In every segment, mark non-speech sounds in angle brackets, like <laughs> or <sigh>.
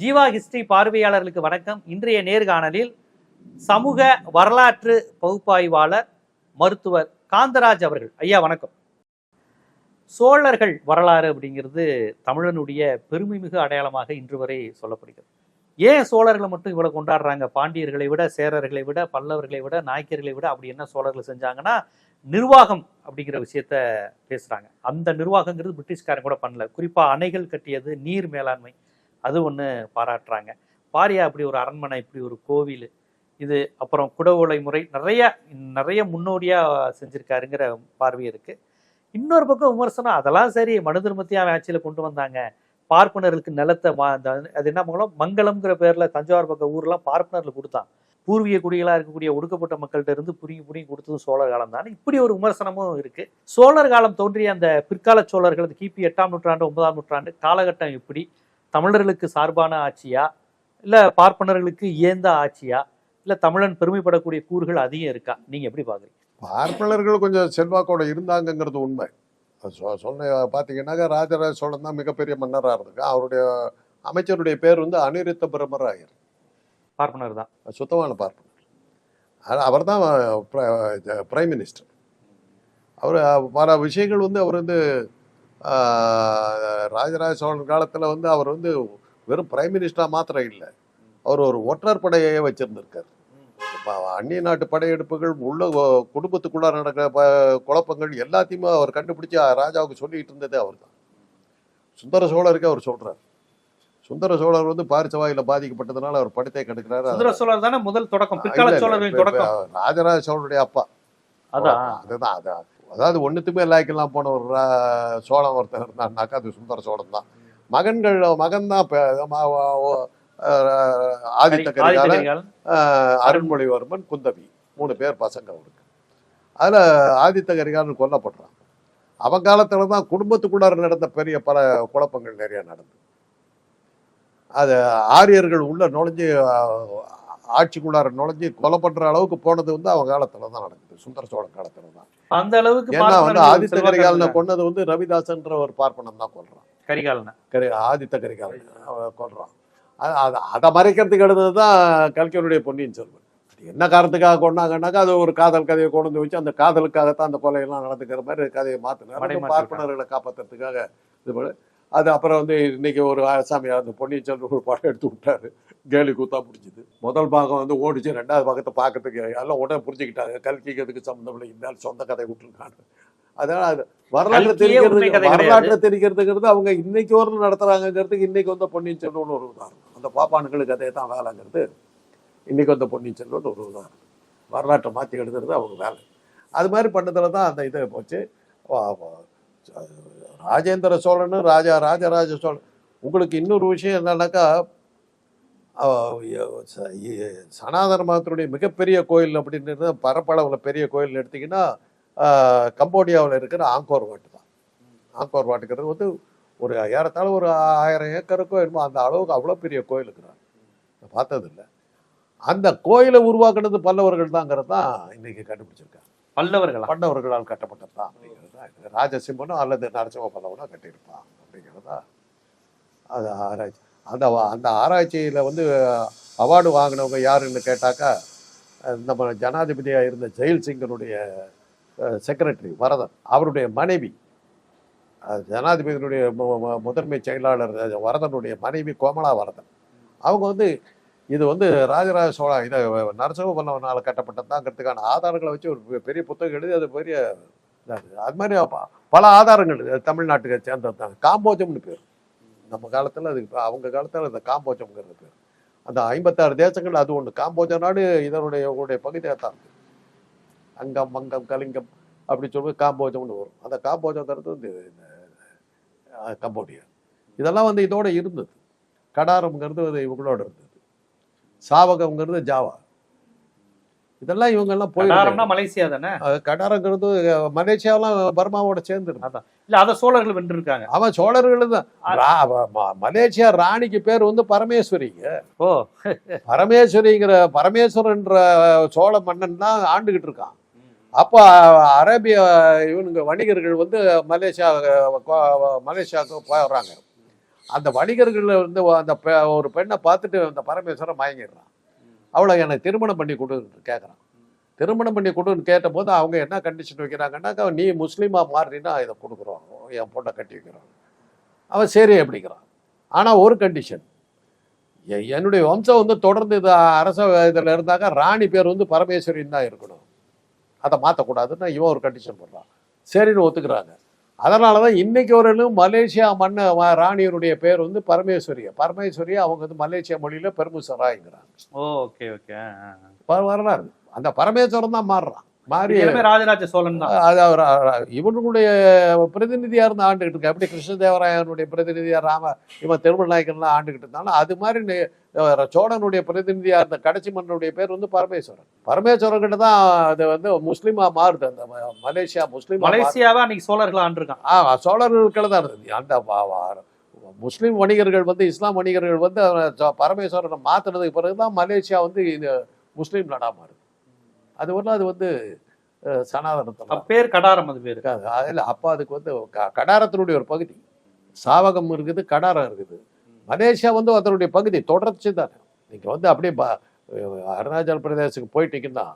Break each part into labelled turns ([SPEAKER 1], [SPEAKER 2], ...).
[SPEAKER 1] Jeeva history பார்வையாளர்களுக்கு வணக்கம். இன்றைய நேர்காணலில் சமூக வரலாற்று பகுப்பாய்வாளர் மருத்துவர் காந்தராஜ் அவர்கள். ஐயா வணக்கம். சோழர்கள் வரலாறு அப்படிங்கிறது தமிழனுடைய பெருமைமிகு அடையாளமாக இன்று வரை சொல்லப்படுகிறது. ஏன் சோழர்களை மட்டும் இவ்வளவு கொண்டாடுறாங்க? பாண்டியர்களை விட சேரர்களை விட பல்லவர்களை விட நாயக்கர்களை விட அப்படி என்ன சோழர்கள் செஞ்சாங்கன்னா நிர்வாகம் அப்படிங்கிற விஷயத்த பேசுறாங்க. அந்த நிர்வாகங்கிறது பிரிட்டிஷ்காரன் கூட பண்ணல. குறிப்பா அணைகள் கட்டியது நீர் மேலாண்மை. அது ஒன்று பாராட்டுறாங்க. பாரியா அப்படி ஒரு அரண்மனை இப்படி ஒரு கோவில் இது அப்புறம் குடவுளை முறை நிறைய நிறைய முன்னோடியாக செஞ்சுருக்காருங்கிற பார்வை இருக்கு. இன்னொரு பக்கம் விமர்சனம் அதெல்லாம் சரி மனு திருமத்தியா ஆட்சியில் கொண்டு வந்தாங்க. பார்ப்பனர்களுக்கு நிலத்தை மா- அந்த- அது என்ன பண்ணலாம் மங்கலம்ங்கிற பேரில் தஞ்சாவூர் பக்கம் ஊர்லாம் பார்ப்பனர்கள் கொடுத்தான். பூர்வீக குடிகளாக இருக்கக்கூடிய ஒடுக்கப்பட்ட மக்கள்கிட்ட இருந்து புரிங்கி புரிங்கி கொடுத்ததும் சோழர் காலம் தான். இப்படி ஒரு விமர்சனமும் இருக்கு. சோழர் காலம் தோன்றிய அந்த பிற்கால சோழர்கள் அந்த கிபி எட்டாம் நூற்றாண்டு ஒன்பதாம் நூற்றாண்டு காலகட்டம் எப்படி? தமிழர்களுக்கு சார்பான ஆட்சியா? இல்ல பார்ப்பனர்களுக்கு இயந்த ஆட்சியா? இல்ல தமிழன் பெருமைப்படக்கூடிய கூறுகள் அதிகம் இருக்கா? நீங்க எப்படி பாக்குறீங்க?
[SPEAKER 2] பார்ப்பனர்கள் கொஞ்சம் செல்வாக்கோட இருந்தாங்கங்கிறது உண்மை. சொன்ன பார்த்தீங்கன்னாக்கா ராஜராஜ சோழன் தான் மிகப்பெரிய மன்னராக இருந்திருக்கு அவருடைய அமைச்சருடைய பேர் வந்து அனிருத்த பிரம்மராயர்.
[SPEAKER 1] பார்ப்பனர் தான்.
[SPEAKER 2] சுத்தமான பார்ப்பனர். அவர் தான் பிரைம் மினிஸ்டர். அவர் பல விஷயங்கள் வந்து அவர் வந்து ராஜராஜ சோழன் காலத்தில் வந்து அவர் வந்து வெறும் பிரைம் மினிஸ்டராக மாத்திரம் இல்லை. அவர் ஒரு ஒற்றர் படையே வச்சிருந்திருக்கார். அந்நிய நாட்டு படையெடுப்புகள் உள்ள குடும்பத்துக்குள்ள நடக்கிற ப குழப்பங்கள் எல்லாத்தையுமே அவர் கண்டுபிடிச்சு ராஜாவுக்கு சொல்லிட்டு இருந்ததே அவர் தான் சுந்தர சோழருக்கு அவர் சொல்றார். சுந்தர சோழர் வந்து பாரிசவாயில பாதிக்கப்பட்டதுனால அவர் படத்தை கெடுக்கிறாரு.
[SPEAKER 1] சுந்தர சோழர் தானே முதல் தொடக்கம்? பிற்கால சோழர்களின் தொடக்கம்.
[SPEAKER 2] ராஜராஜ சோழருடைய அப்பா.
[SPEAKER 1] அதான்
[SPEAKER 2] அதுதான் அதான் அதாவது ஒண்ணுத்துமே லாய்க்கெல்லாம் போன ஒரு சோழன் ஒருத்தர் இருந்தான்னாக்கா அது சுந்தர சோழன் தான். மகன்கள் மகன் தான் ஆதித்த ஆஹ் அருண்மொழிவர்மன் குந்தவி மூணு பேர் பசங்க அவருக்கு. அதில் ஆதித்த கரிகாலன் கொல்லப்படுறான். அவன் காலத்துல தான் குடும்பத்துக்குள்ளார நடந்த பெரிய பல குழப்பங்கள் நிறைய நடந்து அது ஆரியர்கள் உள்ள நுழைஞ்சு ஆட்சிக்குள்ளார நுழைஞ்சு கொலை பண்ற அளவுக்கு போனது வந்து அவன் காலத்துல தான் நடக்குது. சுந்தர சோழன் காலத்துல தான்
[SPEAKER 1] அந்த அளவுக்கு
[SPEAKER 2] ஏன்னா வந்து ஆதித்த கரிகாலனை. கொன்னது வந்து ரவிதாசன்ற ஒரு பார்ப்பனம் தான் கொல்றான்.
[SPEAKER 1] கரிகாலனை.
[SPEAKER 2] கரி ஆதித்த கரிகாலன் கொல்றான். அது- அது- மறைக்கிறதுக்கு அடுத்தது தான் கல்கியனுடைய பொன்னியின் செல்வன். என்ன காரணத்துக்காக கொண்டாங்கன்னாக்கா அது ஒரு காதல் கதையை கொண்டு வச்சு அந்த காதலுக்காகத்தான் அந்த கொலையெல்லாம் நடந்துக்கிற மாதிரி கதையை மாற்றினார் பார்ப்பனர்களை காப்பாற்றுறதுக்காக இது அது அப்புறம் வந்து இன்னைக்கு ஒரு ஆசாமியார் அந்த பொன்னியின் செல்வன் ஒரு படம் எடுத்து விட்டாரு. கேலி கூத்தா பிடிச்சிது. முதல் பாகம் வந்து ஓடிச்சு ரெண்டாவது பாகத்தை பார்க்கறதுக்கு எல்லாம் உடனே புரிஞ்சுக்கிட்டாங்க கல்கிக்கிறதுக்கு சம்மந்தம் இல்லை இந்த ஆள் சொந்த கதை விட்டுருக்காங்க. அதனால அது வரலாற்று
[SPEAKER 1] கிடையாது.
[SPEAKER 2] வரலாற்றை தெரிகிறதுங்கிறது அவங்க இன்னைக்கு ஒரு நடத்துறாங்கிறதுக்கு இன்னைக்கு வந்த பொன்னியின் செல்வன் ஒரு உதாரணம். அந்த பாப்பானுங்களுக்கு அதே தான் வேலைங்கிறது. இன்னைக்கு வந்த பொன்னியின் செல்வன் ஒரு உதாரணம். வரலாற்றை மாற்றி எழுதுறது அவங்க வேலை. அது மாதிரி பண்ணதுல தான் அந்த இது போச்சு. வா- வா- ராஜேந்திர சோழன் ராஜா ராஜராஜ சோழன். உங்களுக்கு இன்னொரு விஷயம் என்னன்னாக்கா சனாதன மதத்தினுடைய மிகப்பெரிய கோயில் அப்படின்னு பரப்பளவில் பெரிய கோயில் எடுத்திங்கன்னா கம்போடியாவில் இருக்கிற ஆங்கோர் வாட்டு தான். ஆங்கோர் வாட்டுங்கிறது வந்து ஒரு ஏறத்தாழ ஒரு ஆயிரம் ஏக்கருக்கோ என்னமோ அந்த அளவுக்கு அவ்வளோ பெரிய கோயில் இருக்கிறாங்க பார்த்ததில்லை. பார்த்ததில்ல அந்த கோயிலை உருவாக்குனது பல்லவர்கள் தாங்கிறது தான் இன்றைக்கி கண்டுபிடிச்சிருக்காங்க.
[SPEAKER 1] பல்லவர்களா?
[SPEAKER 2] பல்லவர்களால் கட்டப்பட்டதா? அப்படிங்கிறது? தான் ராஜசிம்மனோ அல்லது நரசிம்ம பல்லவனோ கட்டியிருப்பான் அப்படிங்கிறதா? அது ஆராய்ச்சி. அந்த அந்த ஆராய்ச்சியில் வந்து அவார்டு வாங்கினவங்க யாருன்னு கேட்டாக்கா நம்ம ஜனாதிபதியாக இருந்த ஜெயில் சிங்கனுடைய செக்ரட்டரி வரதன். அவருடைய மனைவி. ஜனாதிபதியினுடைய மு- முதன்மை செயலாளர் வரதனுடைய மனைவி கோமலா வரதன். அவங்க வந்து இது வந்து ராஜராஜ சோழா இதை நரசிம்ம கட்டப்பட்டதாங்கிறதுக்கான ஆதாரங்களை வச்சு ஒரு பெ- பெரிய புத்தகம் எழுதி அது பெரிய அது மாதிரி பல ஆதாரங்கள் இது தமிழ்நாட்டுக்கு சேர்ந்தது தான். காம்போஜம்னு பேர். நம்ம காலத்தில் அதுக்கு அவங்க காலத்தில் அந்த காம்போஜம்ங்கிறது பேர். அந்த ஐம்பத்தாறு தேசங்கள் அது ஒன்று காம்போஜ நாடு இதனுடைய உங்களுடைய பகுதியாக தான் அங்கம் மங்கம் கலிங்கம் அப்படி சொல்லி காம்போஜம்னு வரும். அந்த காம்போஜங்கிறது வந்து கம்போடியா. இதெல்லாம் வந்து இதோட இருந்தது. கடாரம்ங்கிறது இவங்களோட இருந்தது. சாவகம்ங்கிறது ஜாவா. இதெல்லாம் இவங்கெல்லாம் போய்
[SPEAKER 1] கடாரம்னா மலேசியா தானே?
[SPEAKER 2] கடாரங்கிறது மலேசியாவெல்லாம் பர்மாவோட
[SPEAKER 1] அதான். இல்ல அத சோழர்கள் வென்றிருக்காங்க.
[SPEAKER 2] அவன் சோழர்கள் தான். மலேசியா ராணிக்கு பேர் வந்து பரமேஸ்வரிங்க.
[SPEAKER 1] ஓ.
[SPEAKER 2] பரமேஸ்வரிங்கிற பரமேஸ்வரன்ற சோழ மன்னன் தான் ஆண்டுகிட்டு இருக்கான். அப்போ அரேபிய இவனுங்க வணிகர்கள் வந்து மலேசியா மலேசியாவுக்கு போகிறாங்க அந்த வணிகர்கள் வந்து அந்த பெ- ஒரு பெண்ணை பார்த்துட்டு அந்த பரமேஸ்வரன் மயங்கிடுறான். அவளை எனக்கு திருமணம் பண்ணி கொடுன்னு கேட்குறான் திருமணம் பண்ணி கொடுன்னு கேட்டபோது அவங்க என்ன கண்டிஷன் வைக்கிறாங்கன்னாக்கா நீ முஸ்லீமாக மாறினா இதை கொடுக்குறோம் என் பொண்ணை கட்டி வைக்கிறோம். அவன் சரி அப்படிங்கிறான். ஆனால் ஒரு கண்டிஷன் என்னுடைய வம்சம் வந்து தொடர்ந்து இது அரச இதில் இருந்தாக்க ராணி பேர் வந்து பரமேஸ்வரின்னு தான் இருக்கணும். அதை மாற்றக்கூடாதுன்னு இவன் ஒரு கண்டிஷன் போடுறான். சரின்னு ஒத்துக்கிறாங்க. அதனால தான் இன்னைக்கு வரையிலும் மலேசியா மன்ன ராணியினுடைய பேர் வந்து பரமேஸ்வரி பரமேஸ்வரி அவங்க வந்து மலேசியா மொழியில பெருமுசராய்ங்கிறாங்க.
[SPEAKER 1] Okay okay.
[SPEAKER 2] வரலாறு. அந்த பரமேஸ்வரன் தான் மாறுறான். மாறி
[SPEAKER 1] ராஜராஜ சோழன் தான்.
[SPEAKER 2] அது அவர் இவனுடைய பிரதிநிதியா இருந்து ஆண்டுகிட்டு இருக்கு. எப்படி கிருஷ்ணதேவராயனுடைய பிரதிநிதியா ராம இவன் திருமணநாயக்கன்லாம் ஆண்டுகிட்டு இருந்தாலும் அது மாதிரி சோழனுடைய பிரதிநிதியா இருந்த கடைசி மன்னனுடைய பேர் வந்து பரமேஸ்வரன். பரமேஸ்வரன் கிட்ட தான் அது வந்து முஸ்லீமா மாறுது. அந்த மலேசியா முஸ்லீம்
[SPEAKER 1] மலேசியாவை அன்னைக்கு சோழர்கள் ஆண்டிருக்கான்
[SPEAKER 2] ஆ சோழர்களுக்கு தான் இருந்தது. அந்த முஸ்லீம் வணிகர்கள் வந்து இஸ்லாம் வணிகர்கள் வந்து பரமேஸ்வரனை மாத்துனதுக்கு பிறகுதான் மலேசியா வந்து இது முஸ்லீம் நாடா மாறுது. அது வரலாம் அது வந்து சனாதனத்தில்
[SPEAKER 1] பேர் கடாரம் அது பேரு.
[SPEAKER 2] இருக்காது அதில் அப்போ அதுக்கு வந்து க- கடாரத்தினுடைய ஒரு பகுதி. சாவகம் இருக்குது கடாரம் இருக்குது. மலேசியா வந்து அதனுடைய பகுதி தொடர்ச்சி தானே. நீங்கள் வந்து அப்படியே அருணாச்சல் பிரதேசத்துக்கு போயிட்டீங்கன்னா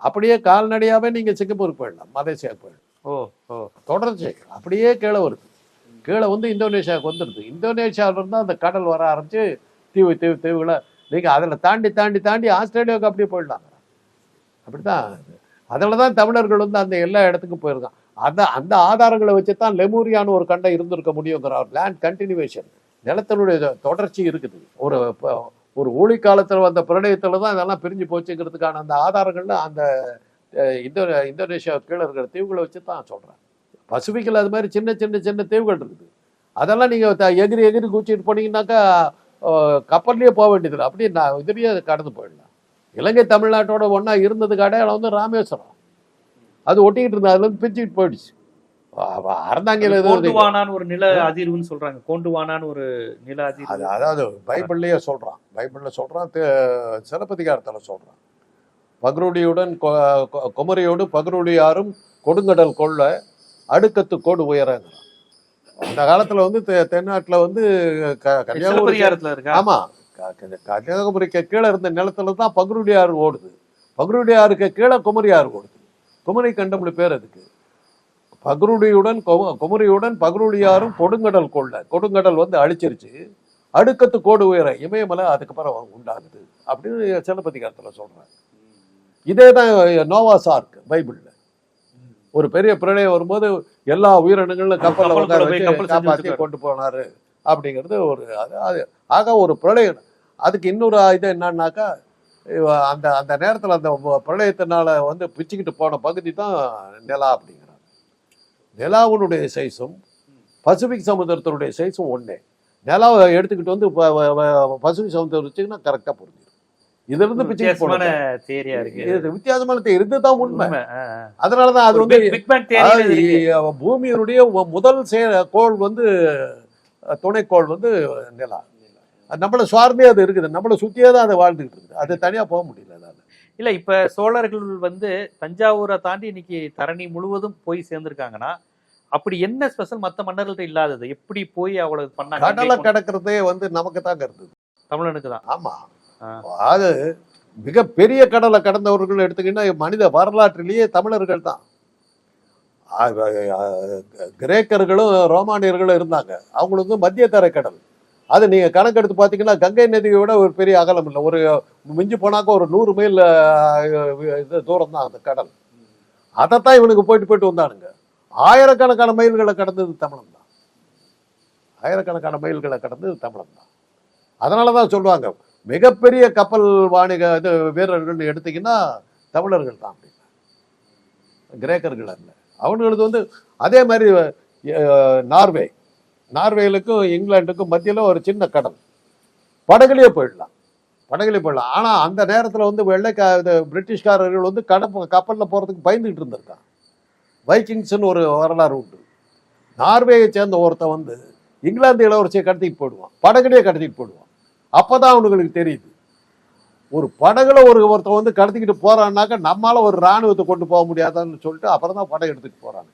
[SPEAKER 2] அப்படியே கால்நடையாவே நீங்க சிங்கப்பூருக்கு போயிடலாம் மலேசியாவுக்கு போயிடலாம்.
[SPEAKER 1] ஓ ஓ.
[SPEAKER 2] தொடர்ச்சி அப்படியே கீழே வருது. கீழே வந்து இந்தோனேஷியாவுக்கு வந்துடுது. இந்தோனேஷியாவில இருந்து அந்த கடல் வர ஆரம்பிச்சு தீவு தீவு தீவுகளை நீங்க அதில் தாண்டி தாண்டி தாண்டி ஆஸ்திரேலியாவுக்கு அப்படியே அப்படிதான். அதில் தான் தமிழர்கள் வந்து அந்த எல்லா இடத்துக்கும் போயிருக்கான். அந்த அந்த ஆதாரங்களை வச்சு தான் லெமூரியான்னு ஒரு கண்டம் இருந்திருக்க முடியுங்கிற லேண்ட் கண்டினியூவேஷன் நிலத்தினுடைய தொடர்ச்சி இருக்குது. ஒரு ஒரு ஊழி காலத்தில் வந்த பிரளயத்தில் தான் இதெல்லாம் பிரிஞ்சு போச்சுங்கிறதுக்கான அந்த ஆதாரங்கள்ல அந்த இந்தோ இந்தோனேஷியா கீழே இருக்கிற தீவுகளை வச்சு தான் சொல்கிறேன் பசிபிக்கில் அது மாதிரி சின்ன சின்ன சின்ன தீவுகள் இருக்குது. அதெல்லாம் நீங்கள் எகிரி எகிரி குச்சிட்டு போனீங்கன்னாக்கா கப்பல்லையே போக வேண்டியதில்லை. அப்படியே நான் இதுலேயே கடந்து போயிடலாம். இலங்கை தமிழ்நாட்டோட ஒன்றா இருந்ததுக்கு அடையாளம் வந்து ராமேஸ்வரம். அது ஒட்டிக்கிட்டு இருந்தது அதுலேருந்து பிரிச்சுக்கிட்டு போயிடுச்சு. அறந்தாங்கில
[SPEAKER 1] ஒரு நில அதிர்வுன்னு சொல்றாங்க. கோண்டுவானான்னு ஒரு நில
[SPEAKER 2] அது
[SPEAKER 1] அதிர்வு
[SPEAKER 2] அதாவது பைபிள்லயே சொல்றான். பைபிள்ல சொல்றான் சிலப்பதிகாரத்துல சொல்றான். பகருடியுடன் குமரியோடு பகருடியாரும் கொடுங்கடல் கொள்ள அடுக்கத்து கோடு உயரங்கிறான். அந்த காலத்துல வந்து தென்னாட்டுல வந்து கன்னியாகுமரி ஆமா. கன்னியாகுமரிக்கு கீழே இருந்த நிலத்துல தான் பகருடி ஆறு ஓடுது. பகருடி ஆறுக்கு கீழே குமரி ஆறு ஓடுது. குமரி கண்டம்னு பேர் அதுக்கு பகருடியுடன் குமரியுடன் பகருடியாரும் கொடுங்கடல் கொள்ள கொடுங்கடல் வந்து அழிச்சிருச்சு. அடுக்கத்து கோடு உயர இமயமலை அதுக்கப்புறம் உண்டாகுது. அப்படின்னு சிலப்பதிகாரத்துல சொல்றாங்க. இதே தான் நோவா சார்க் பைபிள்ல. ஒரு பெரிய பிரளயம் வரும்போது எல்லா உயிரினங்களும் கப்பல்ல காப்பாற்றி. கொண்டு போனாரு. அப்படிங்கிறது ஒரு அது ஆக ஒரு பிரளயம் அதுக்கு இன்னொரு இது என்னன்னாக்கா அந்த அந்த நேரத்தில் அந்த பிரளயத்தினால வந்து பிச்சுக்கிட்டு போன பகுதி தான் நிலா அப்படிங்கிறாங்க நிலாவுனுடைய சைஸும் பசிபிக் சமுத்திரத்தினுடைய சைஸும் ஒண்ணே நிலாவை எடுத்துக்கிட்டு வந்து பசிபிக் சமுத்திரம் வச்சிங்கன்னா கரெக்டாக புரிஞ்சிடும் இதுல இருந்து பிச்சுக்கிட்டு போனது
[SPEAKER 1] தேரியா இருக்கு
[SPEAKER 2] இது வித்தியாசமான தே- இதுதான் உண்மை
[SPEAKER 1] உண்மை. ஆ, ஆ.
[SPEAKER 2] அதனால தான் அது வந்து. பூமியினுடைய முதல் கோள் வந்து துணைக்கோள் வந்து நிலா. நம்மளை சார்ந்தே அது இருக்குது. நம்மளை சுத்தியே தான் அது வாழ்ந்துகிட்டு இருக்குது. அது தனியா போக முடியல அதால
[SPEAKER 1] இல்ல இப்ப சோழர்கள் வந்து தஞ்சாவூரை தாண்டி இன்னைக்கு தரணி முழுவதும் போய் சேர்ந்திருக்காங்கன்னா அப்படி என்ன ஸ்பெஷல் மத்த மன்னர்கள்ட்ட இல்லாதது? எப்படி போய் அவ்வளவு பண்ணாங்க?
[SPEAKER 2] கடலை கடக்கிறதே வந்து நமக்கு தாங்க இருந்தது
[SPEAKER 1] தமிழனுக்கு தான்.
[SPEAKER 2] ஆமா.
[SPEAKER 1] ஆ.
[SPEAKER 2] அது மிக பெரிய கடலை கடந்தவர்கள் எடுத்துக்கிட்டா மனித வரலாற்றிலேயே தமிழர்கள் தான். கிரேக்கர்களும் ரோமானியர்களும் இருந்தாங்க. அவங்களுக்கு வந்து மத்திய தரை கடல். அது நீங்கள் கணக்கெடுத்து பார்த்தீங்கன்னா கங்கை நதியை விட ஒரு பெரிய அகலம் இல்லை. ஒரு மிஞ்சி போனாக்க ஒரு நூறு மைல் இது தூரம் தான் அந்த கடல். அதைத்தான் இவனுக்கு போயிட்டு போயிட்டு வந்தானுங்க. ஆயிரக்கணக்கான மைல்களை கடந்தது தமிழன் தான். ஆயிரக்கணக்கான மைல்களை கடந்தது தமிழன் தான். அதனால தான் சொல்லுவாங்க மிகப்பெரிய கப்பல் வாணிக இது வீரர்கள்னு எடுத்தீங்கன்னா தமிழர்கள் தான் அப்படின்னா. கிரேக்கர்கள் அல்ல. அவனுங்களுக்கு வந்து அதே மாதிரி நார்வே. நார்வேலுக்கும் இங்கிலாண்டுக்கும் மத்தியில் ஒரு சின்ன கடல். படகுலேயே போயிடலாம். படகுலேயே போயிடலாம். ஆனால் அந்த நேரத்தில் வந்து வெள்ளைக்கா பிரிட்டிஷ்காரர்கள் வந்து கடப்பு கப்பலில் போகிறதுக்கு பயந்துகிட்டு இருந்திருக்கான் வைக்கிங்ஸ்னு ஒரு வரலாறு உண்டு. நார்வேயை சேர்ந்த ஒருத்தன் வந்து இங்கிலாந்து இளவரசியை கடத்திட்டு போயிடுவான். படகுலேயே கடத்திட்டு போயிடுவான். அப்போ தான் அவனுங்களுக்கு தெரியுது. ஒரு படகுல ஒரு ஒருத்தன் வந்து கடத்திக்கிட்டு போறான்னாக்க நம்மால ஒரு ராணுவத்தை கொண்டு போக முடியாதான்னு சொல்லிட்டு அப்புறம் தான் படம் எடுத்துட்டு போறாங்க.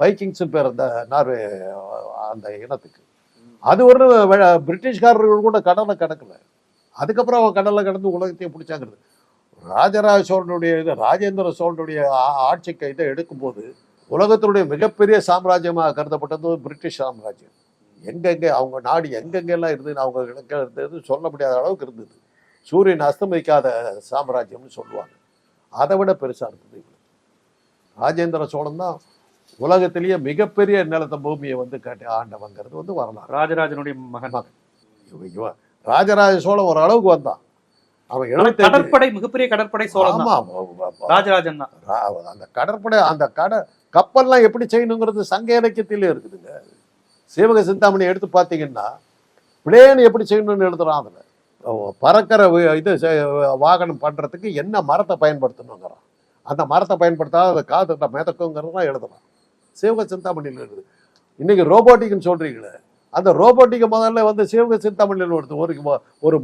[SPEAKER 2] வைக்கிங்ஸ் பேர் அந்த நார்வே அந்த இனத்துக்கு. அது ஒரு பிரிட்டிஷ்காரர்கள் கூட கடலை கடக்கல. அதுக்கப்புறம் அவன் கடலை கடந்து உலகத்தையே பிடிச்சாங்கிறது. ராஜராஜ சோழனுடைய இது ராஜேந்திர சோழனுடைய ஆட்சி ஆட்சிக்கு இதை எடுக்கும்போது உலகத்தினுடைய மிகப்பெரிய சாம்ராஜ்யமாக கருதப்பட்டது பிரிட்டிஷ் சாம்ராஜ்யம். எங்கெங்கே அவங்க நாடு எங்கெங்கெல்லாம் இருந்ததுன்னு அவங்க கிழக்க இருந்தது சொல்ல முடியாத அளவுக்கு இருந்தது. சூரியன் அஸ்தமிக்காத சாம்ராஜ்யம்னு சொல்லுவாங்க. அதை விட பெருசா இருந்தது இவங்களுக்கு. ராஜேந்திர சோழன் தான் உலகத்திலேயே மிகப்பெரிய நிலத்த பூமியை வந்து கட்டி ஆண்டவங்கிறது வந்து வரலாறு.
[SPEAKER 1] ராஜராஜனுடைய மகன்.
[SPEAKER 2] இவன் ராஜராஜ சோழன் ஒரு அளவுக்கு வந்தான். அவன் எழுபத்தி
[SPEAKER 1] கடற்படை மிகப்பெரிய கடற்படை சோழன் ராஜராஜன் தான்.
[SPEAKER 2] அந்த கடற்படை அந்த கட கப்பல்லாம் எப்படி செய்யணுங்கிறது சங்க இலக்கியத்திலே இருக்குதுங்க. சீவக சிந்தாமணி எடுத்து பார்த்தீங்கன்னா பிளேன் எப்படி செய்யணும்னு எழுதுறான் அதுல. பறக்கிற இது வாகனம் பண்றதுக்கு என்ன மரத்தை பயன்படுத்தணுங்கிறான் அந்த மரத்தை பயன்படுத்தாத அதை காத்து மிதக்குங்கிறதெல்லாம் எழுதுறான் சீவக சிந்தாமணியில் இருக்குது இன்னைக்கு ரோபோட்டிக்னு சொல்றீங்களே அந்த ரோபோட்டிக்கை முதல்ல வந்து சிவக சிந்தாமணியில் வருது ஒரு ஒரு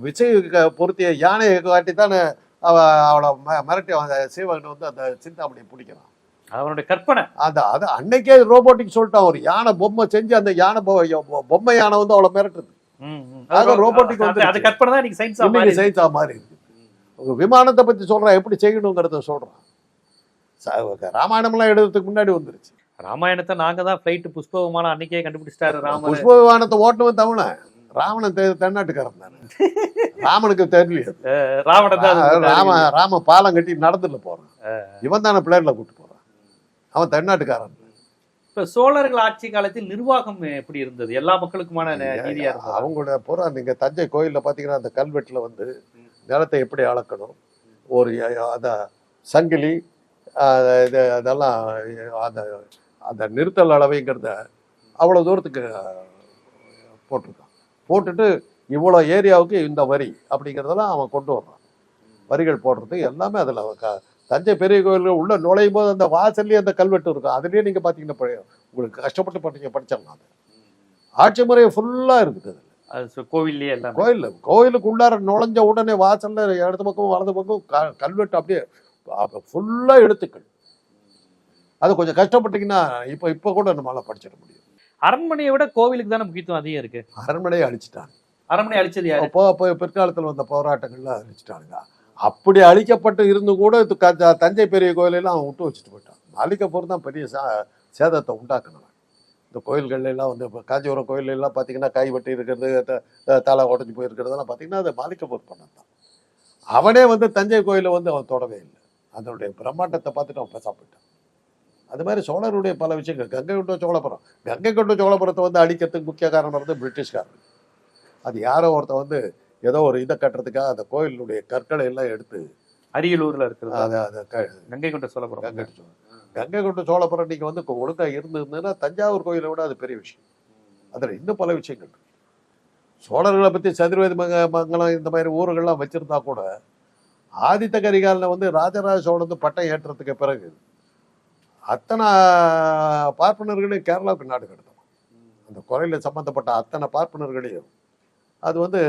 [SPEAKER 2] விஜய் பொருத்திய யானையை காட்டி தானே அவ அவளை மிரட்டி அந்த சீவகன் வந்து அந்த சிந்தாமணியை பிடிக்கிறான்.
[SPEAKER 1] அவனுடைய கற்பனை.
[SPEAKER 2] அந்த அது அன்னைக்கே ரோபோட்டிக் சொல்லிட்டான் ஒரு யானை பொம்மை செஞ்சு அந்த யானை பொம்மை யானை வந்து அவளை மிரட்டுது.
[SPEAKER 1] ம், ம்.
[SPEAKER 2] அது
[SPEAKER 1] அது- கற்பனை தான் சயின்ஸா மாறி
[SPEAKER 2] சைன்ஸா மாதிரி இருக்கு விமானத்தை பத்தி சொல்றான் எப்படி செய்யணுங்கிறத சொல்றான் ராமாயணம்லாம் எழுதுறதுக்கு முன்னாடி வந்துருச்சு.
[SPEAKER 1] ராமாயணத்தை நாங்க தான் பிளைட் புஷ்ப விமானம் அன்னைக்கே கண்டுபிடிச்சிட்டாரு ராமர்
[SPEAKER 2] புஷ்ப விமானத்தை ஓட்டுவன் தமிழன். ராவணன் தென்னாட்டுக்காரன் தானே. <laughs> ராமனுக்கு தெரியல
[SPEAKER 1] ராவணன் தான்
[SPEAKER 2] ராம ராம பாலம் கட்டி நடந்துல போறான். இவன் தானே பிளேன்ல கூட்டு போறான். அவன் தென்னாட்டுக்காரன்.
[SPEAKER 1] இப்ப சோழர்கள் ஆட்சி காலத்தில் நிர்வாகம் எப்படி இருந்தது? எல்லா மக்களுக்குமான நீதியா இருந்தது?
[SPEAKER 2] அவங்களோட புறா நீங்க தஞ்சை கோயில்ல பாத்தீங்கன்னா அந்த கல்வெட்டுல வந்து நிலத்தை எப்படி அளக்கணும் ஒரு அந்த சங்கிலி இது அதெல்லாம் அந்த அந்த நிறுத்தல் அளவைங்கிறத அவ்வளோ தூரத்துக்கு போட்டிருக்கான். போட்டுட்டு இவ்வளோ ஏரியாவுக்கு இந்த வரி அப்படிங்கிறதெல்லாம் அவன் கொண்டு வர்றான். வரிகள் போடுறது எல்லாமே அதில் தஞ்சை பெரிய கோயிலில் உள்ள நுழையும் போது அந்த வாசல்லே அந்த கல்வெட்டு இருக்கும். அதுலேயே நீங்கள் பார்த்தீங்கன்னா பழைய- உங்களுக்கு கஷ்டப்பட்டு படிங்க படிச்சிடலாம் அது. ஆட்சி முறை ஃபுல்லாக இருக்குது.
[SPEAKER 1] அது கோவில்லயே எல்லாம்.
[SPEAKER 2] கோயில் கோயிலுக்கு உள்ளார நுழைஞ்ச உடனே வாசல்ல இடது பக்கம் வலது பக்கம் க- கல்வெட்டு அப்படியே ஃபுல்லா எழுத்துக்கள் அது கொஞ்சம் கஷ்டப்பட்டீங்கன்னா இப்போ இப்போ கூட நம்மளால படிச்சிட முடியும்.
[SPEAKER 1] அரண்மனையை விட கோவிலுக்கு தானே முக்கியத்துவம் அதிகம் இருக்கு?
[SPEAKER 2] அரண்மனையை அழிச்சிட்டாங்க.
[SPEAKER 1] அரண்மனை அழிச்சது
[SPEAKER 2] அப்போ அப்போ பிற்காலத்தில் வந்த போராட்டங்கள்ல அழிச்சிட்டாங்க அப்படி அழிக்கப்பட்டு இருந்து கூட இது தஞ்சை பெரிய கோயிலெல்லாம் அவன் விட்டு வச்சுட்டு போயிட்டான். மாளிகைப்பூர் தான் பெரிய சா சேதத்தை உண்டாக்குனவன். இந்த கோயில்கள்லாம் வந்து இப்போ காஞ்சிபுரம் கோயிலெல்லாம் பார்த்தீங்கன்னா கை வெட்டி இருக்கிறது தலை உடஞ்சி போயிருக்கிறதெல்லாம் பார்த்தீங்கன்னா அது மாலிக்கப்பூர் பண்ணது தான் அவனே வந்து தஞ்சை கோயிலை வந்து அவன் தொடவே இல்லை. அதனுடைய பிரம்மாண்டத்தை பார்த்துட்டு அவன் பேச போயிட்டான் அது மாதிரி சோழருடைய பல விஷயங்கள். கங்கை கொண்ட சோழபுரம். கங்கை கொண்ட சோழபுரத்தை வந்து அழிக்கிறதுக்கு முக்கிய காரணம் வந்து பிரிட்டிஷ்காரர் அது யாரோ ஒருத்தன் வந்து ஏதோ ஒரு இதை கட்டுறதுக்காக அந்த கோயிலுடைய கற்களை எல்லாம் எடுத்து
[SPEAKER 1] அரியலூர்ல இருக்கிறது?
[SPEAKER 2] அதை அதை
[SPEAKER 1] கங்கை கொண்ட சோழபுரம்.
[SPEAKER 2] கங்கை கங்கை கொண்ட சோழபுரம் நீங்க வந்து ஒழுங்கா இருந்ததுன்னா தஞ்சாவூர் கோயிலை விட அது பெரிய விஷயம். அதுல இன்னும் பல விஷயங்கள் சோழர்களை பத்தி சதுர்வேதி மங்க மங்கலம் இந்த மாதிரி ஊர்கள்லாம் வச்சிருந்தா கூட ஆதித்த கரிகாலனை வந்து ராஜராஜ சோழன் வந்து பட்டம் ஏற்றத்துக்கு பிறகு அத்தனை பார்ப்பனர்களையும் கேரளாவுக்கு நாடு கடத்தணும். அந்த கொலையில சம்பந்தப்பட்ட அத்தனை பார்ப்பனர்களையும். அது வந்து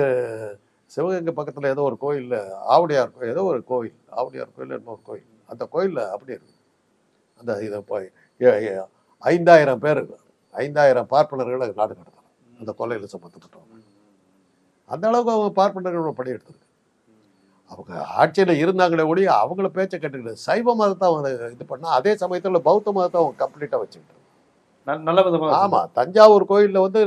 [SPEAKER 2] சிவகங்கை பக்கத்துல ஏதோ ஒரு கோயில்ல ஆவுடையார் கோ- ஏதோ ஒரு கோயில் ஆவுடையார் கோயில் என்னமோ ஒரு கோயில். அந்த கோயில்ல அப்படி இருக்கு. அந்த இதை போய் ஐந்தாயிரம் பேர் ஐந்தாயிரம் பார்ப்பனர்களை நாடு கடத்தலாம் அந்த கொலையில சம்பந்தப்பட்டவங்க அந்த அளவுக்கு அவங்க பார்ப்பனர்களோட படி எடுத்திருக்கு. அவங்க ஆட்சியில இருந்தாங்களே ஒழிய அவங்கள பேச்சை கேட்டுக்கிட்டு சைவ மதத்தை அவங்க இது பண்ணா அதே சமயத்துல பௌத்த மதத்தை அவங்க கம்ப்ளீட்டா வச்சுக்கிட்டு
[SPEAKER 1] நல்- நல்ல விதமா
[SPEAKER 2] ஆமா தஞ்சாவூர் கோயில்ல வந்து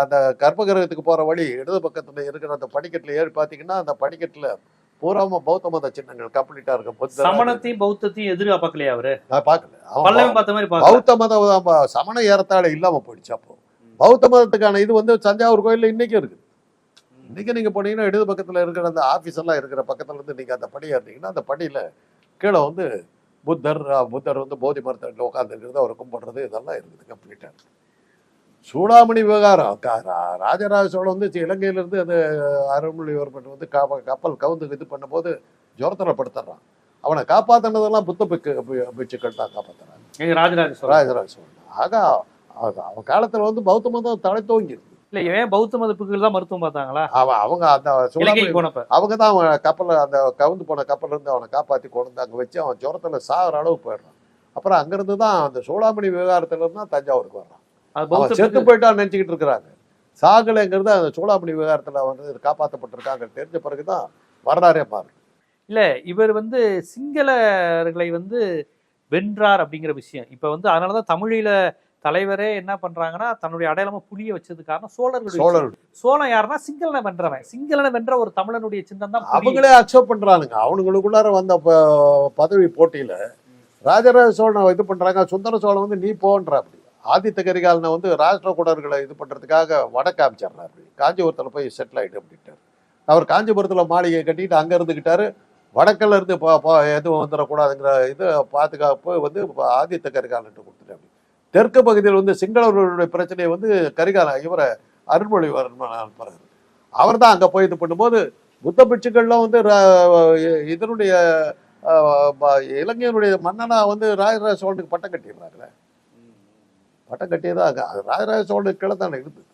[SPEAKER 2] அந்த கர்ப்பகிரகத்துக்கு போற வழி இடது பக்கத்துல இருக்கிற அந்த படிக்கட்டுல ஏறி பாத்தீங்கன்னா அந்த படிக்கட்டுல பூராம பௌத்த மத சின்னங்கள் கம்ப்ளீட்டா இருக்கு புத்தர்
[SPEAKER 1] சமணத்தையும் பௌத்தத்தையும் எதிரா பார்க்கலையா அவரு?
[SPEAKER 2] நான் பார்க்கல.
[SPEAKER 1] பார்த்த மாதிரி
[SPEAKER 2] பௌத்த தான் சமண ஏறத்தாழ இல்லாம போயிடுச்சு அப்போ. பௌத்த மதத்துக்கான இது வந்து தஞ்சாவூர் கோயில்ல இன்னைக்கும் இருக்கு. இன்னைக்கு நீங்க போனீங்கன்னா இடது பக்கத்துல இருக்கிற அந்த ஆபீஸ் எல்லாம் இருக்கிற பக்கத்துல இருந்து நீங்க அந்த படி ஏறினீங்கன்னா அந்த படியில கீழே வந்து புத்தர் புத்தர் வந்து போதி மரத்தில் உட்கார்ந்து இருக்கிறது அவர் கும்பிடுறது இதெல்லாம் இருக்குது கம்ப்ளீட்டா சூடாமணி விவகாரம். ராஜராஜ சோழன் வந்து இலங்கையில இருந்து அந்த அருள்மொழிவர்மன் வந்து கப்ப- கப்பல் கவுந்து இது பண்ணும்போது ஜுரத்துல படுத்துறான் அவனை காப்பாத்தினதெல்லாம் புத்த பிக்கு பி- பிட்சுக்கள் தான் காப்பாத்துறாங்க.
[SPEAKER 1] எங்க ராஜராஜ சோழன்
[SPEAKER 2] ராஜராஜ சோழன் ஆக அவ- அவன் காலத்துல வந்து பௌத்த மதம் தலை தோங்கி இருக்கு
[SPEAKER 1] இல்ல ஏன் பௌத்த மதப்புகள் தான் மருத்துவம் பார்த்தாங்களா?
[SPEAKER 2] அவன் அவங்க அந்த அவங்க தான் அவன் கப்பலை அந்த கவுந்து போன கப்பல்ல இருந்து அவனை காப்பாத்தி கொண்டு வந்து அங்க வச்சு அவன் ஜுரத்துல சாகிற அளவுக்கு போயிடுறான். அப்புறம் அங்கிருந்து தான் அந்த சூடாமணி விவகாரத்துல இருந்து தான் தஞ்சாவூருக்கு வர்றான். செத்து போயிட்டான்னு நினைச்சுக்கிட்டு இருக்கிறாங்க. சாகலைங்கிறது அந்த சூளாமணி விவகாரத்துல வந்து காப்பாற்றப்பட்டிருக்காங்க தெரிஞ்ச பிறகுதான் வரலாறே மாறும்.
[SPEAKER 1] இல்ல இவர் வந்து சிங்களர்களை வந்து வென்றார் அப்படிங்கிற விஷயம். இப்ப வந்து அதனாலதான் தமிழில தலைவரே என்ன பண்றாங்கன்னா தன்னுடைய அடையாளமா புலிய வச்சது காரணம் சோழர்கள்
[SPEAKER 2] சோழர்.
[SPEAKER 1] சோழன் யாருன்னா சிங்களனை வென்றவன். சிங்களனை வென்ற ஒரு தமிழனுடைய சின்னம் தான்.
[SPEAKER 2] அவங்களே அக்செப்ட் பண்றானுங்க. அவனுங்களுக்குள்ளார வந்த பதவி போட்டியில ராஜராஜ சோழனை இது பண்றாங்க சுந்தர சோழன் வந்து நீ போன்ற அப்படி. ஆதித்த கரிகாலனை வந்து ராஷ்டிரகூடர்களை இது பண்ணுறதுக்காக வடக்கு அமைச்சிடுறாரு காஞ்சிபுரத்தில் போய் செட்டில் ஆகிட்டு அப்படின்ட்டார். அவர் காஞ்சிபுரத்தில் மாளிகை கட்டிட்டு அங்கே இருந்துக்கிட்டாரு வடக்கில் இருந்து ப- எதுவும் வந்துடக்கூடாதுங்கிற இது பாதுகாப்பு வந்து ஆதித்த கரிகாலன் கொடுத்துட்டாரு. தெற்கு பகுதியில் வந்து சிங்களவர்களுடைய பிரச்சனையை வந்து கரிகாலன் இவரை அருள்மொழிவர்மன் அனுப்புறாரு. அவர் தான் அங்கே போய் இது பண்ணும்போது புத்த பிட்சுக்கள்லாம் வந்து ரா- இதனுடைய ஆஹ், இலங்கையினுடைய மன்னனா வந்து ராஜராஜ சோழனுக்கு பட்டம் கட்டிடுறாங்களே பட்டம் கட்டியதான் அங்க- அது ராஜராஜ சோழனுக்கு கீழே தானே இருந்தது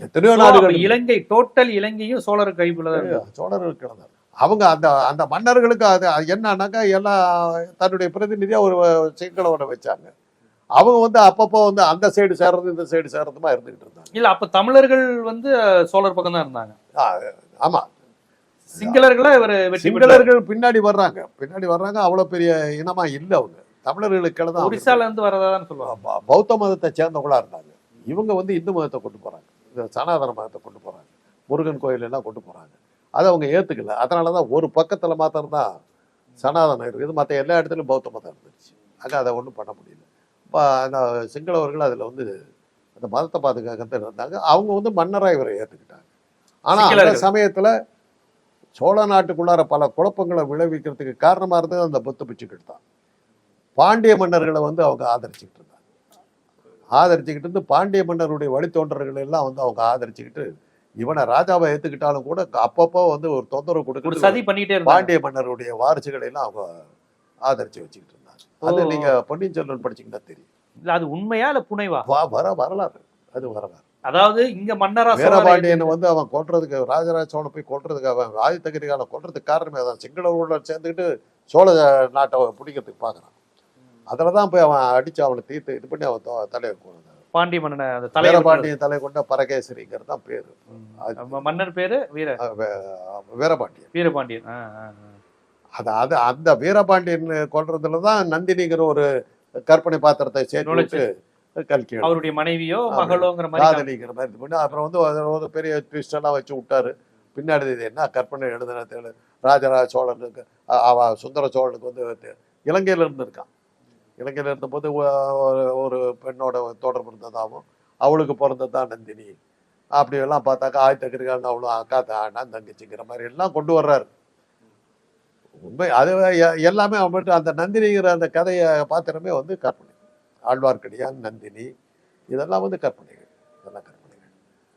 [SPEAKER 2] எத்தனையோ நாடுகள்
[SPEAKER 1] இலங்கை டோட்டல் இலங்கையும் சோழர் கைப்புல தான்.
[SPEAKER 2] சோழர்கள் கீழே தான் அவங்க அந்த அந்த மன்னர்களுக்கு அது என்னன்னாக்கா எல்லாம் தன்னுடைய பிரதிநிதியா ஒரு சிங்களவனை வச்சாங்க. அவங்க வந்து அப்பப்போ வந்து அந்த சைடு சேர்றது இந்த சைடு சேர்றதுமா இருந்துகிட்டு இருந்தாங்க.
[SPEAKER 1] இல்ல அப்ப தமிழர்கள் வந்து சோழர் பக்கம் தான் இருந்தாங்க
[SPEAKER 2] ஆமா.
[SPEAKER 1] சிங்களர்களை இவர்.
[SPEAKER 2] சிங்களர்கள் பின்னாடி வர்றாங்க. பின்னாடி வர்றாங்க அவ்வளவு பெரிய இனமா இல்ல அவங்க. தமிழர்களுக்கு தான்
[SPEAKER 1] ஒரிசால இருந்து வரதான் சொல்லுவாங்க
[SPEAKER 2] பௌத்த மதத்தை சேர்ந்தவங்களா இருந்தாங்க. இவங்க வந்து இந்து மதத்தை கொண்டு போறாங்க. இந்த சனாதன மதத்தை கொண்டு போறாங்க. முருகன் கோயில் எல்லாம் கொண்டு போறாங்க. அதை அவங்க ஏத்துக்கல. அதனாலதான் ஒரு பக்கத்துல மாத்திரம் தான் சனாதனம் இருக்குது மற்ற எல்லா இடத்துலயும் பௌத்த மதம் இருந்துச்சு. அங்க அதை ஒண்ணும் பண்ண முடியல. இப்போ அந்த சிங்களவர்கள் அதுல வந்து அந்த மதத்தை பாதுகாக்க இருந்தாங்க. அவங்க வந்து மன்னரா இவரை ஏத்துக்கிட்டாங்க. ஆனா அந்த. சமயத்துல சோழ நாட்டுக்குள்ளார பல குழப்பங்களை விளைவிக்கிறதுக்கு காரணமா இருந்தது அந்த புத்த பிச்சுக்கள் தான். பாண்டிய மன்னர்களை வந்து அவங்க ஆதரிச்சுக்கிட்டு இருந்தாங்க. ஆதரிச்சுக்கிட்டு இருந்து பாண்டிய மன்னருடைய வழித்தோன்றர்கள் எல்லாம் வந்து அவங்க ஆதரிச்சுக்கிட்டு இவனை ராஜாவை ஏத்துக்கிட்டாலும் கூட அப்பப்போ வந்து ஒரு தொந்தரவு கொடுத்து
[SPEAKER 1] சதி பண்ணிட்டே
[SPEAKER 2] பாண்டிய மன்னருடைய வாரிசுகளை எல்லாம் அவங்க ஆதரிச்சு வச்சுக்கிட்டு இருந்தாங்க. அது. நீங்க பொன்னியின் செல்வன் படிச்சீங்கன்னா தெரியும்.
[SPEAKER 1] இல்ல அது உண்மையா இல்ல புனைவா?
[SPEAKER 2] வா- வர வரலாறு. அது வரலாறு.
[SPEAKER 1] அதாவது இங்க மன்னரா
[SPEAKER 2] வீரபாண்டியனை வந்து அவன் கொல்றதுக்கு ராஜராஜ சோழன் போய் கொல்றதுக்கு அவன் ஆதித்த கரிகாலன் கொல்றதுக்கு காரணமே அதான். சிங்களவர்களோட சேர்ந்துக்கிட்டு சோழ நாட்டை பிடிக்கிறதுக்கு பார்க்கறான். அதுல தான் போய் அவன் அடிச்சு அவனை தீர்த்து இது பண்ணி அவன் தலையை கொண்டான்
[SPEAKER 1] பாண்டிய மன்னனை அந்த தலைவர்
[SPEAKER 2] வீரபாண்டியன் தலை கொண்ட பரகேசரிங்கிறது தான் பேரு.
[SPEAKER 1] மன்னர் பேரு வீர
[SPEAKER 2] வீரபாண்டியன்.
[SPEAKER 1] வீரபாண்டியன்.
[SPEAKER 2] அது அது அந்த வீரபாண்டியன் கொல்றதுல தான் நந்தினிங்கிற ஒரு கற்பனை பாத்திரத்தை சேர்த்து கல்கி.
[SPEAKER 1] அவருடைய மனைவியோ. மகளோங்கிற மாதிரி
[SPEAKER 2] காதலிங்கிற மாதிரி இது பண்ணி அப்புறம் வந்து ஒரு பெரிய ட்விஸ்ட் எல்லாம் வச்சு விட்டாரு. பின்னாடி இது என்ன கற்பனை எழுதுன ராஜராஜ சோழனுக்கு அவ சுந்தர சோழனுக்கு வந்து இலங்கையில இருந்து இருக்கான். இளைஞர் இருந்தபோது ஒரு- ஒரு பெண்ணோட தொடர்பு இருந்ததாகவும் அவளுக்கு பிறந்தது தான் நந்தினி. அப்படி எல்லாம் பார்த்தாக்கா ஆயத்த கரிகாலன் அவ்வளோ அக்கா தான் தங்கச்சிங்கிற மாதிரி எல்லாம் கொண்டு வர்றாரு. உண்மை அது எ- எல்லாமே அவன்கிட்ட அந்த நந்தினிங்கிற அந்த கதையை பாத்திரமே வந்து கற்பனை. ஆழ்வார்க்கடியான் நந்தினி இதெல்லாம் வந்து கற்பனைகள். இதெல்லாம் கற்பனைகள்.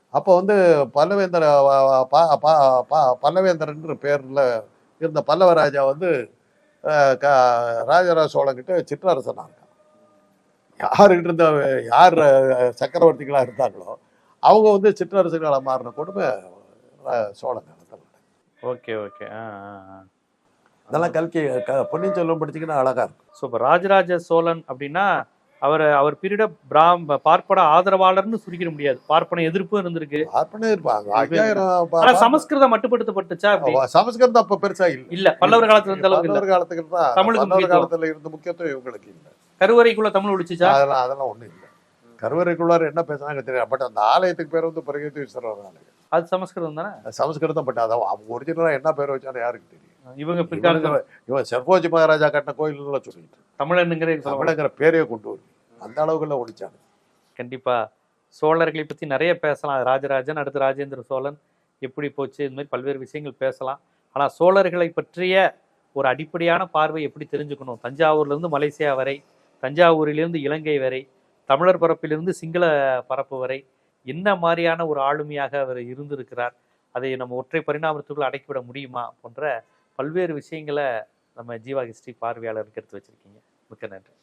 [SPEAKER 2] அப்போ வந்து பல்லவேந்தர் பா பா ப- பல்லவேந்தர்ன்ற இருந்த பல்லவராஜா வந்து ராஜராஜ சோழன்கிட்ட சிற்றரசனா இருக்கான் யாருக்கிட்ட இருந்த யார் அஹ், சக்கரவர்த்திகளா இருந்தாங்களோ அவங்க வந்து சிற்றரசுகளா மாறின கொடுமை சோழ காலத்தில்.
[SPEAKER 1] Okay okay.
[SPEAKER 2] அதெல்லாம் கல்கி க- பொன்னியின் செல்வன் படிச்சீங்கன்னா அழகா இருக்கும்.
[SPEAKER 1] ஸோ இப்போ ராஜராஜ சோழன் அப்படின்னா அவர் அவர் பீரியட பிராம் பார்ப்பன ஆதரவாளர்னு சுருக்கிட முடியாது. பார்ப்பன எதிர்ப்பும் இருந்திருக்கு.
[SPEAKER 2] பார்ப்பனே இருப்பாங்க
[SPEAKER 1] சமஸ்கிருதம் மட்டுப்படுத்தப்பட்டுச்சா
[SPEAKER 2] சமஸ்கிருதம் அப்ப பெருசா இல்ல.
[SPEAKER 1] இல்ல பல்லவர் காலத்துல இருந்த அளவுக்கு
[SPEAKER 2] பல்லவர் காலத்துக்கு தான்
[SPEAKER 1] முக்கியத்துவம்.
[SPEAKER 2] காலத்துல இருந்த முக்கியத்துவம் இவங்களுக்கு இல்ல.
[SPEAKER 1] கருவறைக்குள்ள தமிழ் ஒழிச்சுச்சா?
[SPEAKER 2] அதெல்லாம் அதெல்லாம் ஒண்ணும் இல்ல. கருவறைக்குள்ளார என்ன பேசுனாங்க தெரியாது பட் அந்த ஆலயத்துக்கு பேர் வந்து பிரகதீஸ்வரர் ஆலயம்.
[SPEAKER 1] அது சமஸ்கிருதம் தானே?
[SPEAKER 2] சமஸ்கிருதம் பட் அதான் ஒரிஜினலா என்ன பேர் வச்சாலும் யாருக்கு தெரியும்?
[SPEAKER 1] இவங்க பிற்காலத்துல
[SPEAKER 2] இவன் செர்போஜி மகாராஜா கட்டின கோயில்ல சொல்லிட்டு.
[SPEAKER 1] தமிழனுங்கிற
[SPEAKER 2] தமிழங்கிற பேரையே கொண்டு வரும் அந்த அளவுக்குள்ள ஒழிச்சாங்க.
[SPEAKER 1] கண்டிப்பா. சோழர்களை பத்தி நிறைய பேசலாம். ராஜராஜன் அடுத்து ராஜேந்திர சோழன். எப்படி போச்சு? இந்த மாதிரி பல்வேறு விஷயங்கள் பேசலாம். ஆனா சோழர்களை பற்றிய ஒரு அடிப்படையான பார்வை எப்படி தெரிஞ்சுக்கணும்? தஞ்சாவூர்ல இருந்து மலேசியா வரை தஞ்சாவூரிலிருந்து இலங்கை வரை தமிழர் பரப்பிலிருந்து சிங்கள பரப்பு வரை என்ன மாதிரியான ஒரு ஆளுமையாக அவர் இருந்திருக்கிறார்? அதை நம்ம ஒற்றை பரிணாமத்துக்குள் அடக்கிவிட முடியுமா? போன்ற பல்வேறு விஷயங்களை நம்ம ஜீவா ஹிஸ்ட்ரி பார்வையாளருக்கு எடுத்து வச்சிருக்கீங்க. மிக்க நன்றி.